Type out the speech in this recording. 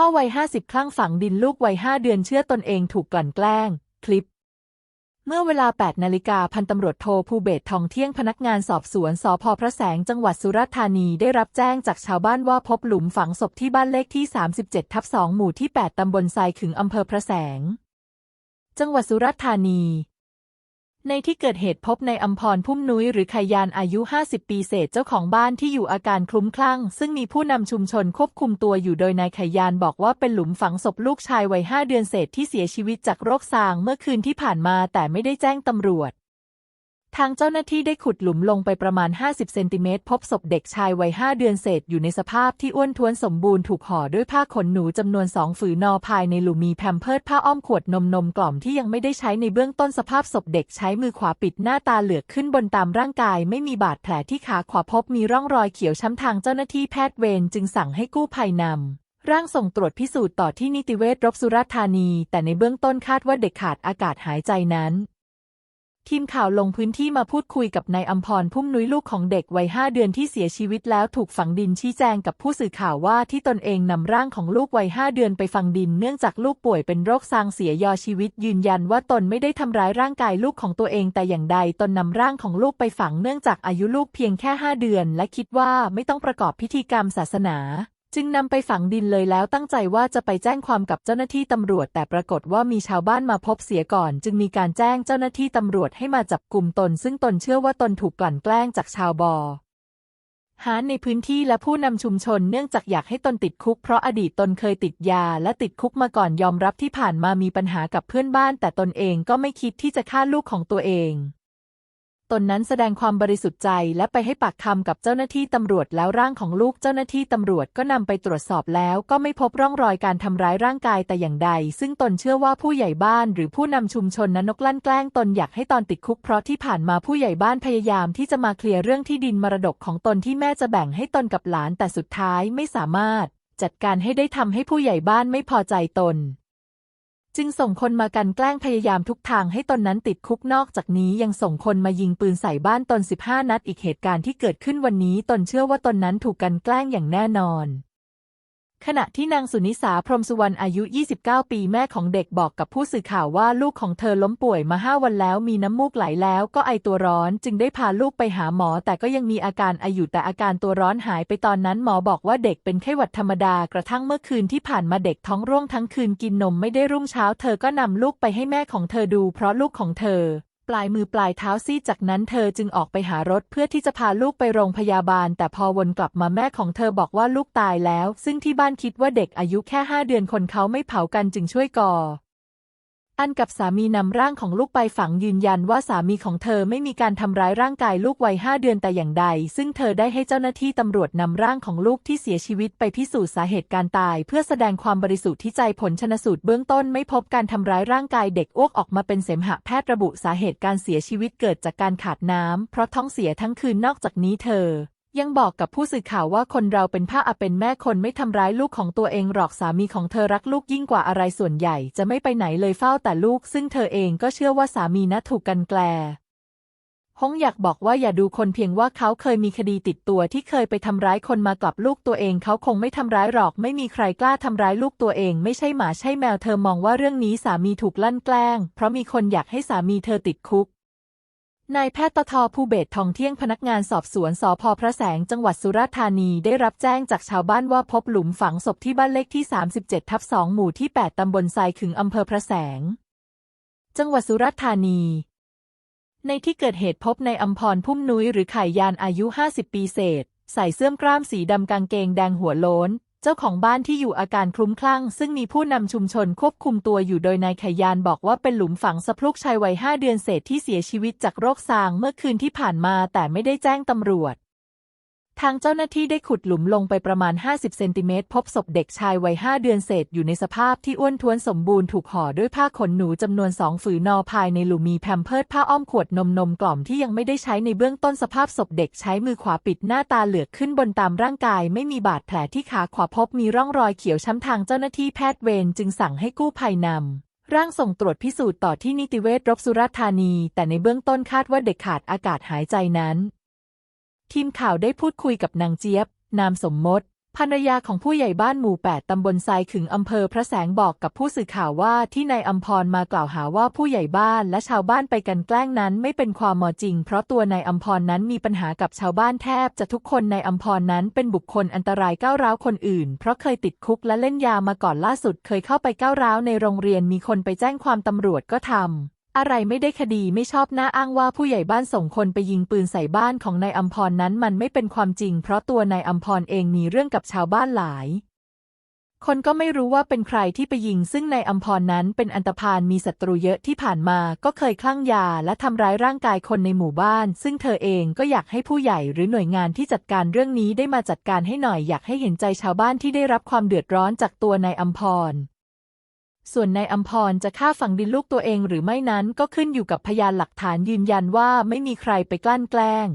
พ่อวัยห้าสิบคลั่งฝังดินลูกวัยห้าเดือนเชื่อตนเองถูกกลั่นแกล้ง คลิป เมื่อเวลา 8 นาฬิกาพันตำรวจโทภูเบศทองเที่ยงพนักงานสอบสวนสพพระแสงจังหวัดสุราษฎร์ธานีได้รับแจ้งจากชาวบ้านว่าพบหลุมฝังศพที่บ้านเลขที่ 37 ทับ 2 หมู่ที่ 8 ตำบลทรายขึงอำเภอพระแสง จังหวัดสุราษฎร์ธานี ในที่เกิดเหตุพบในอัมพรพุ่มนุ้ยหรือขยานอายุ 50 ปีเศษเจ้าของบ้านที่อยู่อาการคลุ้มคลั่ง ซึ่งมีผู้นำชุมชนควบคุมตัวอยู่โดยนายขยานบอกว่าเป็นหลุมฝังศพลูกชายวัย 5 เดือนเศษที่เสียชีวิตจากโรคซางเมื่อคืนที่ผ่านมาแต่ไม่ได้แจ้งตำรวจ ทางเจ้าหน้าที่ได้ขุดหลุมลงไปประมาณ 50 เซนติเมตร พบศพเด็กชายวัย 5 เดือนเศษอยู่ในสภาพที่อ้วนท้วนสมบูรณ์ถูกห่อด้วยผ้าขนหนูจำนวนสองฝืนนอภายในหลุมมีแพมเพิร์ดผ้าอ้อมขวดนมนมกล่อมที่ยังไม่ได้ใช้ในเบื้องต้นสภาพศพเด็กใช้มือขวาปิดหน้าตาเหลือกขึ้นบนตามร่างกาย ไม่มีบาดแผลที่ขาขวาพบมีร่องรอยเขียวช้ำทางเจ้าหน้าที่แพทย์เวรจึงสั่งให้กู้ภัยนำร่างส่งตรวจพิสูจน์ต่อที่นิติเวชรบสุรธานี แต่ในเบื้องต้นคาดว่าเด็กขาดอากาศหายใจนั้น ทีมข่าวลงพื้นที่มาพูดคุยกับนายอัมพรพุ่มนุ้ยลูกของเด็กวัยห้าเดือนที่เสียชีวิตแล้วถูกฝังดินชี้แจงกับผู้สื่อข่าวว่าที่ตนเองนำร่างของลูกวัยห้าเดือนไปฝังดิน เนื่องจากลูกป่วยเป็นโรคซางเสียยอชีวิต ยืนยันว่าตนไม่ได้ทำร้ายร่างกายลูกของตัวเองแต่อย่างใดตนนำร่างของลูกไปฝังเนื่องจากอายุลูกเพียงแค่ห้าเดือน และคิดว่าไม่ต้องประกอบพิธีกรรมศาสนา จึงนำไปฝังดินเลยแล้วตั้งใจว่าจะไปแจ้งความกับเจ้าหน้าที่ตำรวจ แต่ปรากฏว่ามีชาวบ้านมาพบเสียก่อน จึงมีการแจ้งเจ้าหน้าที่ตำรวจให้มาจับกลุ่มตน ซึ่งตนเชื่อว่าตนถูกกลั่นแกล้งจากชาวบอหารในพื้นที่และผู้นำชุมชนเนื่องจากอยากให้ตนติดคุกเพราะอดีตตนเคยติดยาและติดคุกมาก่อนยอมรับที่ผ่านมามีปัญหากับเพื่อนบ้าน แต่ตนเองก็ไม่คิดที่จะฆ่าลูกของตัวเอง ตนนั้นแสดงความบริสุทธิ์ใจและไปให้ปากคำกับเจ้าหน้าที่ตำรวจแล้วร่างของลูกเจ้าหน้าที่ตำรวจก็นำไปตรวจสอบแล้วก็ไม่พบร่องรอยการทำร้ายร่างกายแต่อย่างใด ซึ่งตนเชื่อว่าผู้ใหญ่บ้านหรือผู้นำชุมชนนั้นนกลั่นแกล้งตนอยากให้ตอนติดคุกเพราะที่ผ่านมาผู้ใหญ่บ้านพยายามที่จะมาเคลียร์เรื่องที่ดินมรดกของตนที่แม่จะแบ่งให้ตนกับหลานแต่สุดท้ายไม่สามารถ จัดการให้ได้ทำให้ผู้ใหญ่บ้านไม่พอใจตน จึงส่งคนมากันแกล้งพยายามทุกทางให้ตนนั้นติดคุกนอกจากนี้ยังส่งคนมายิงปืนใส่บ้านตน 15 นัดอีกเหตุการณ์ที่เกิดขึ้นวันนี้ตนเชื่อว่าตนนั้นถูกกันแกล้งอย่างแน่นอน ขณะที่นางสุนิสาพรมสุวรรณอายุ 29 ปีแม่ของเด็กบอกกับผู้สื่อข่าวว่าลูกของเธอล้มป่วยมา5วันแล้ว มีน้ำมูกไหลแล้วก็ไอตัวร้อนจึงได้พาลูกไปหาหมอ แต่ก็ยังมีอาการไออยู่แต่อาการตัวร้อนหายไปตอนนั้นหมอบอกว่าเด็กเป็นไข้หวัดธรรมดากระทั่งเมื่อคืนที่ผ่านมาเด็กท้องร่วงทั้งคืนกินนมไม่ได้รุ่งเช้า เธอก็นำลูกไปให้แม่ของเธอดู เพราะลูกของเธอ ปลายมือปลายเท้าซีดจากนั้นเธอจึงออกไปหารถเพื่อที่จะพาลูกไปโรงพยาบาล แต่พอวนกลับมาแม่ของเธอบอกว่าลูกตายแล้ว ซึ่งที่บ้านคิดว่าเด็กอายุแค่ห้าเดือนคนเขาไม่เผากันจึงช่วยก่อ อันกับสามีนำร่างของลูกไปฝังยืนยันว่าสามีของเธอไม่มีการทำร้ายร่างกายลูกวัยห้าเดือนแต่อย่างใด ซึ่งเธอได้ให้เจ้าหน้าที่ตำรวจนำร่างของลูกที่เสียชีวิตไปพิสูจน์สาเหตุการตาย เพื่อแสดงความบริสุทธิ์ที่ใจผลชนสูตรเบื้องต้นไม่พบการทำร้ายร่างกายเด็กอ้วกออกมาเป็นเสมหะแพทย์ระบุสาเหตุการเสียชีวิตเกิดจากการขาดน้ำเพราะท้องเสียทั้งคืนนอกจากนี้เธอ ยังบอกกับผู้สื่อข่าวว่าคนเราเป็นผ้าอาเป็นแม่คนไม่ทำร้ายลูกของตัวเองหรอกสามีของเธอรักลูกยิ่งกว่าอะไรส่วนใหญ่จะไม่ไปไหนเลยเฝ้าแต่ลูก ซึ่งเธอเองก็เชื่อว่าสามีนะถูกกันแกลฮงอยากบอกว่าอย่าดูคนเพียงว่าเขาเคยมีคดีติดตัวที่เคยไปทำร้ายคนมากับลูกตัวเองเขาคงไม่ทำร้ายหรอก ไม่มีใครกล้าทำร้ายลูกตัวเอง ไม่ใช่หมาใช่แมวเธอมองว่าเรื่องนี้สามีถูกลั่นแกล้ง เพราะมีคนอยากให้สามีเธอติดคุก นายแพทย์ตทภูเบศทองเที่ยงพนักงานสอบสวนสพพระแสงจังหวัดสุราษฎร์ธานีได้รับแจ้งจากชาวบ้านว่าพบหลุมฝังศพที่บ้านเลขที่ 37 ทับ 2 หมู่ที่ 8 ตำบลทรายขึงอำเภอพระแสง จังหวัดสุราษฎร์ธานี ในที่เกิดเหตุพบในอัมพรพุ่มนุ้ยหรือไข่ยานอายุ 50 ปีเศษ ใส่เสื้อกล้ามสีดำกางเกงแดงหัวโล้น เจ้าของบ้านที่อยู่อาการคลุ้มคลั่ง ซึ่งมีผู้นำชุมชนควบคุมตัวอยู่โดยนายขยานบอกว่าเป็นหลุมฝังสะพลุกชายวัยห้าเดือนเศษที่เสียชีวิตจากโรคซางเมื่อคืนที่ผ่านมาแต่ไม่ได้แจ้งตำรวจ ทางเจ้าหน้าที่ได้ขุดหลุมลงไปประมาณ 50 เซนติเมตร พบศพเด็กชายวัย 5 เดือนเศษอยู่ในสภาพที่อ้วนท้วนสมบูรณ์ถูกห่อด้วยผ้าขนหนูจำนวนสองฝืนนอภายในหลุมมีแพมเพิร์ดผ้าอ้อมขวดนมนมกล่อมที่ยังไม่ได้ใช้ในเบื้องต้นสภาพศพเด็กใช้มือขวาปิดหน้าตาเหลือกขึ้นบนตามร่างกายไม่มีบาดแผลที่ขาขวาพบมีร่องรอยเขียวช้ำทางเจ้าหน้าที่แพทย์เวรจึงสั่งให้กู้ภัยนำร่างส่งตรวจพิสูจน์ต่อที่นิติเวชรบสุรธานี แต่ในเบื้องต้นคาดว่าเด็กขาดอากาศหายใจนั้น ทีมข่าวได้พูดคุยกับนางเจี๊ยบ นามสมมติภรรยาของผู้ใหญ่บ้านหมู่ 8 ตำบลทรายขึงอำเภอพระแสงบอกกับผู้สื่อข่าวว่าที่นายอัมพรมากล่าวหาว่าผู้ใหญ่บ้านและชาวบ้านไปกันแกล้งนั้นไม่เป็นความมอจริง เพราะตัวนายอัมพรนั้นมีปัญหากับชาวบ้านแทบจะทุกคนในอัมพรนั้นเป็นบุคคลอันตรายก้าวร้าวคนอื่น เพราะเคยติดคุกและเล่นยามาก่อนล่าสุดเคยเข้าไปก้าวร้าวในโรงเรียนมีคนไปแจ้งความตำรวจก็ทำ อะไรไม่ได้คดีไม่ชอบหน้าอ้างว่าผู้ใหญ่บ้านส่งคนไปยิงปืนใส่บ้านของนายอัมพรนั้นมันไม่เป็นความจริง เพราะตัวนายอัมพรเองมีเรื่องกับชาวบ้านหลาย คนก็ไม่รู้ว่าเป็นใครที่ไปยิง ซึ่งนายอัมพรนั้นเป็นอันตพาลมีศัตรูเยอะที่ผ่านมาก็เคยคลั่งยาและทำร้ายร่างกายคนในหมู่บ้าน ซึ่งเธอเองก็อยากให้ผู้ใหญ่หรือหน่วยงานที่จัดการเรื่องนี้ได้มาจัดการให้หน่อยอยากให้เห็นใจชาวบ้านที่ได้รับความเดือดร้อนจากตัวนายอัมพร ส่วนนายอัมพรจะฆ่าฝังดินลูกตัวเองหรือไม่นั้นก็ขึ้นอยู่กับพยานหลักฐานยืนยันว่าไม่มีใครไปกลั่นแกล้ง